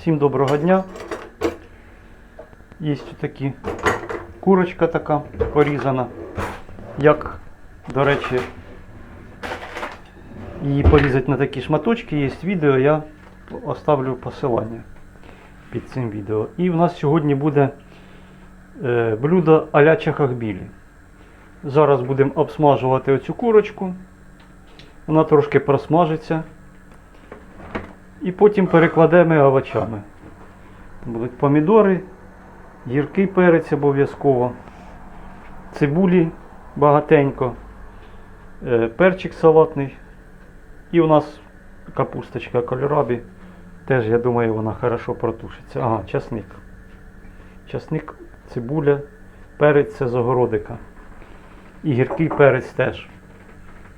Всім доброго дня. Є такі курочка така порізана. Як, до речі, її порізати на такі шматочки, є відео, я оставлю посилання під цим відео. І в нас сьогодні буде е, блюдо а-ля чахахбілі. Зараз будемо обсмажувати оцю курочку. Вона трошки просмажиться. І потім перекладемо овочами. Будуть помідори, гіркий перець обов'язково, цибулі багатенько, е, перчик салатний. І у нас капусточка кольорабі. Теж, я думаю, вона хорошо протушиться. Ага, часник. Часник, цибуля, перець це з огородика. І гіркий перець теж.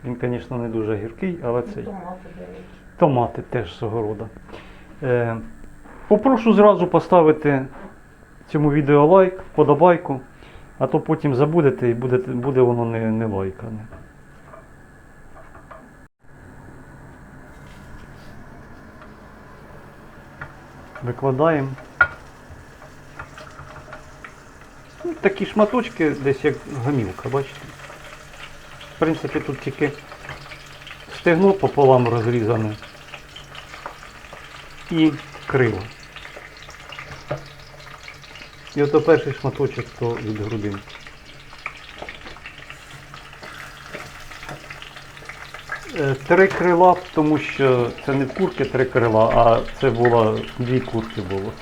Він, звісно, не дуже гіркий, але цей. Томати. Теж з огорода. Е, попрошу зразу поставити цьому відео лайк, подобайку, а то потім забудете і буде, буде воно не, не лайкане. Викладаємо. Ну, такі шматочки десь як гомілка, бачите? В принципі, тут тільки стегно пополам розрізане і криво. І ото перший шматочок то від грудинки. Е, Три крила, тому що це не курки три крила, а це було дві курки було.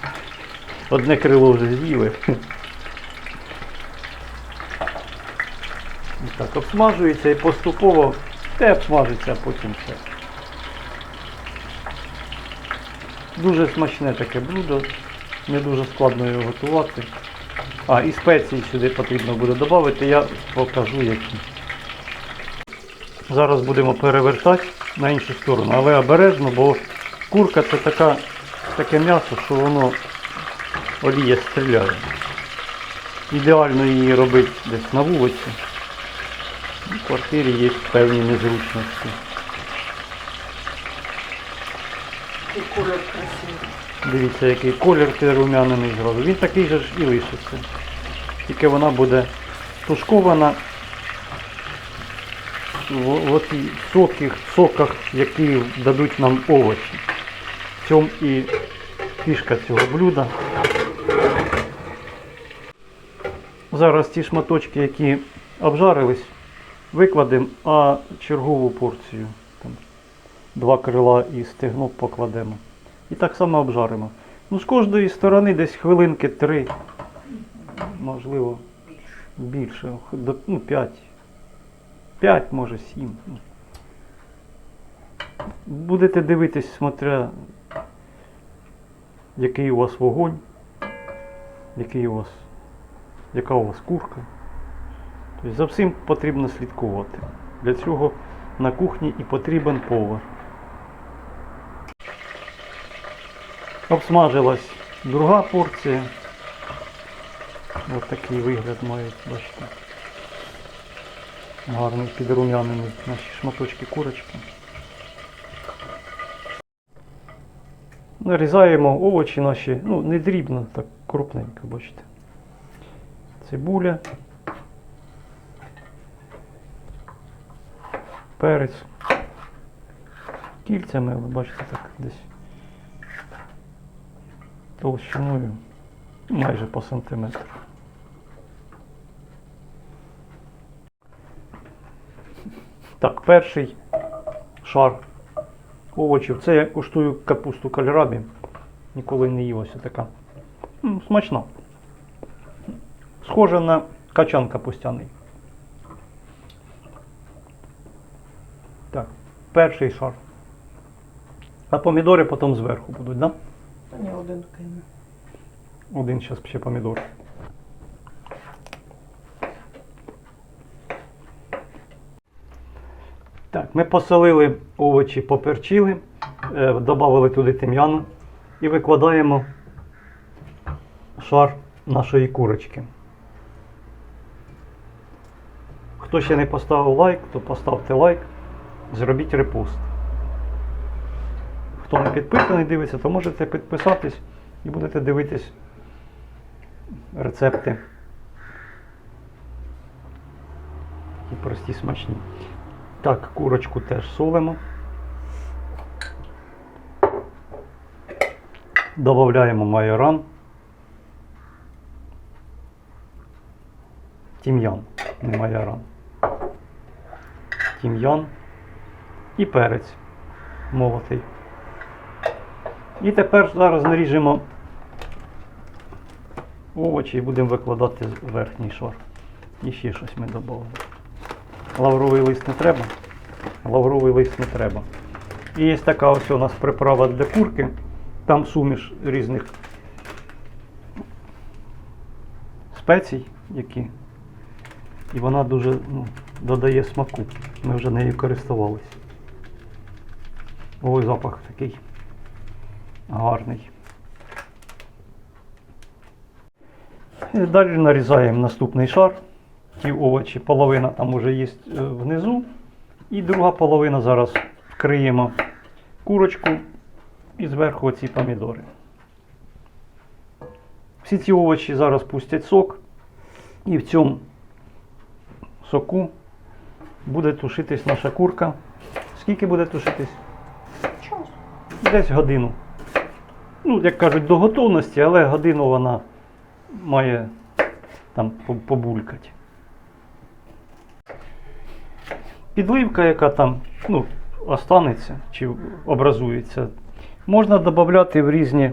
Одне крило вже з'їли. Так, обсмажується і поступово те обсмажиться, а потім все. Дуже смачне таке блюдо, не дуже складно його готувати. А, і спеції сюди потрібно буде додати, я покажу які. Зараз будемо перевертати на іншу сторону, але обережно, бо курка це така, таке м'ясо, що воно олія стріляє. Ідеально її робити десь на вулиці. В квартирі є певні незручності. І кольор красивий. Дивіться, який колір ти рум'яний зразу. Він такий же ж і лишиться. Тільки вона буде тушкована в, отій сокі, соках, які дадуть нам овочі. В цьому і фішка цього блюда. Зараз ті шматочки, які обжарились, викладемо, а чергову порцію, два крила і стегно покладемо. І так само обжаримо. Ну, з кожної сторони десь хвилинки три, можливо, більше, ну, 5. 5, може 7. Будете дивитись, смотря, який у вас вогонь, який у вас, яка у вас курка. Тобто за всім потрібно слідкувати. Для цього на кухні і потрібен повар. Обсмажилась друга порція. Ось такий вигляд мають, бачите. Гарний підрум'янений наші шматочки курочки. Нарізаємо овочі наші, ну не дрібно, так крупненько, бачите. Цибуля. Перець. Кільцями, ви бачите, так десь товщиною майже по сантиметру. Так, перший шар овочів. Це я куштую капусту кальрабі. Ніколи не ось така. Смачна. Схожа на качан капустяний. Так, перший шар. А помідори потім зверху будуть, так? Да? Та ні, один кину. Один зараз ще помідор. Так, ми посолили овочі, поперчили, е, додали туди тим'яну і викладаємо шар нашої курочки. Хто ще не поставив лайк, то поставте лайк, зробіть репост. Хто не підписаний дивиться, то можете підписатись і будете дивитись рецепти. І прості смачні. Так, курочку теж солимо. Добавляємо майоран. Тім'ян, не майоран. Тім'ян і перець молотий. І тепер зараз наріжемо овочі і будемо викладати верхній шар. І ще щось ми додамо. Лавровий лист не треба. Лавровий лист не треба. І є така ось у нас приправа для курки. Там суміш різних спецій, які. І вона дуже ну, додає смаку. Ми вже нею користувалися. Ой, запах такий гарний. І далі нарізаємо наступний шар. Ті овочі, половина там вже є е, внизу. І друга половина зараз вкриємо курочку і зверху оці помідори. Всі ці овочі зараз пустять сок. І в цьому соку буде тушитись наша курка. Скільки буде тушитись? Час. Десь годину. Ну, як кажуть, до готовності, але годину вона має там побулькати. Підливка, яка там ну, останеться чи образується, можна додати в різні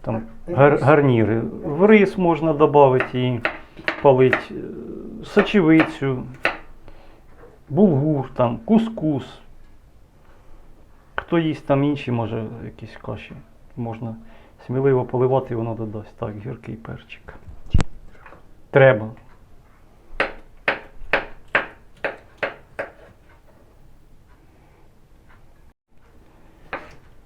там, гар- гарніри. В рис можна додати і полити е, сочевицю, булгур, там, кускус. Хто їсть там інші, може якісь каші. Можна сміливо поливати, воно додасть. Так, гіркий перчик. Треба.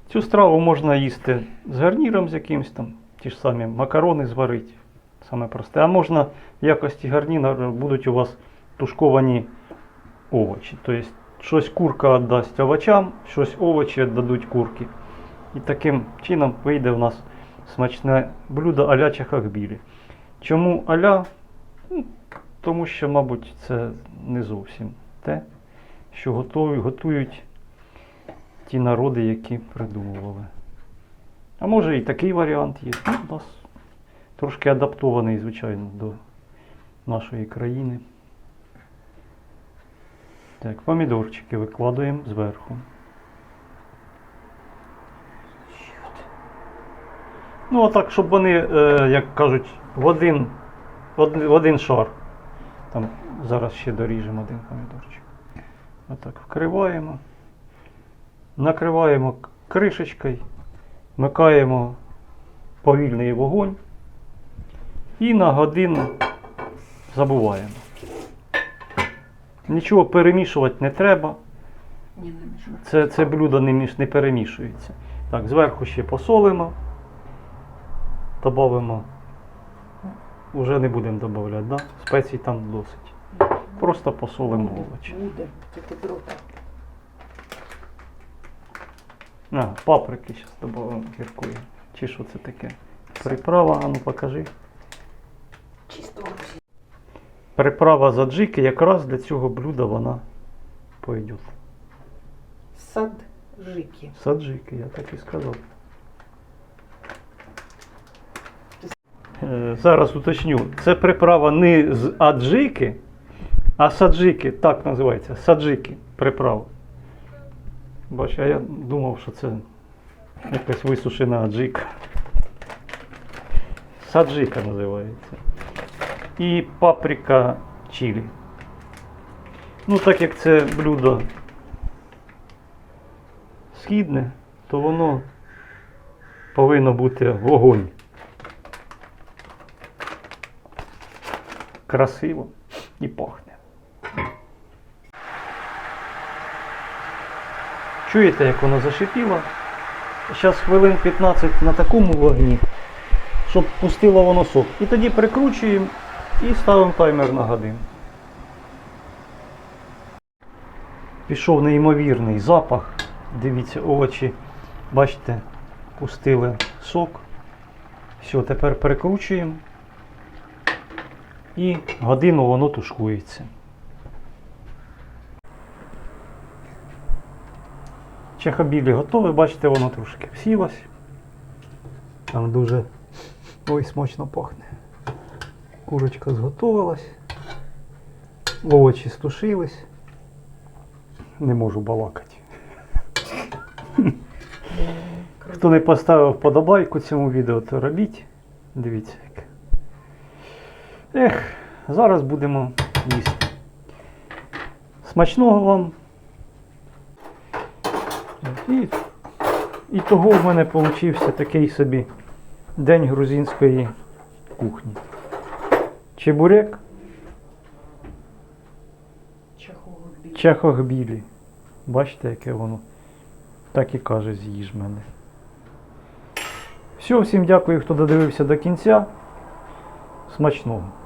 Цю страву можна їсти з гарніром з якимось там, ті ж самі макарони зварити. Саме просте. А можна в якості гарніра будуть у вас тушковані овочі. Тобто щось курка віддасть овочам, щось овочі віддадуть курки. І таким чином вийде в нас смачне блюдо аля чахахбілі. Чому аля? Ну, Тому що, мабуть, це не зовсім те, що готують, готують ті народи, які придумували. А може і такий варіант є. Ну, у нас трошки адаптований, звичайно, до нашої країни. Так, помідорчики викладаємо зверху. Ну, а так, щоб вони, е, як кажуть, в один, в один, шар. Там зараз ще доріжемо один помідорчик. Отак вкриваємо. Накриваємо кришечкою, вмикаємо повільний вогонь і на годину забуваємо. Нічого перемішувати не треба. Це, це блюдо не, міш, не перемішується. Так, зверху ще посолимо. Добавимо. Уже не будемо додавати, да? Спецій там досить. Просто посолимо овочі. Буде, тільки дрота. А, паприки зараз додамо гіркої. Чи що це таке? Приправа, а ну покажи. Чисто. Приправа заджики якраз для цього блюда вона пойде. Сад жики. Саджики, я так і сказав. Зараз уточню. Це приправа не з аджики, а саджики, так називається. Саджики приправа. Бач, а я думав, що це якась висушена аджика. Саджика називається. І паприка чилі. Ну, так як це блюдо східне, то воно повинно бути вогонь. Красиво і пахне. Чуєте, як воно зашипіло? Зараз хвилин 15 на такому вогні, щоб пустило воно сок. І тоді прикручуємо і ставимо таймер на годину. Пішов неймовірний запах. Дивіться, овочі, бачите, пустили сок. Все, тепер перекручуємо. І годину воно тушкується. Чехобілі готове, бачите, воно трошки всілось. Там дуже ой, смачно пахне. Курочка зготовилась. Овочі стушились. Не можу балакати. Хто не поставив вподобайку цьому відео, то робіть. Дивіться. Ех, зараз будемо їсти. Смачного вам. І, і того в мене получився такий собі день грузинської кухні. Чебурек, чехогбілі. Бачите, яке воно. Так і каже, з'їж мене. Все, всім дякую, хто додивився до кінця. Смачного.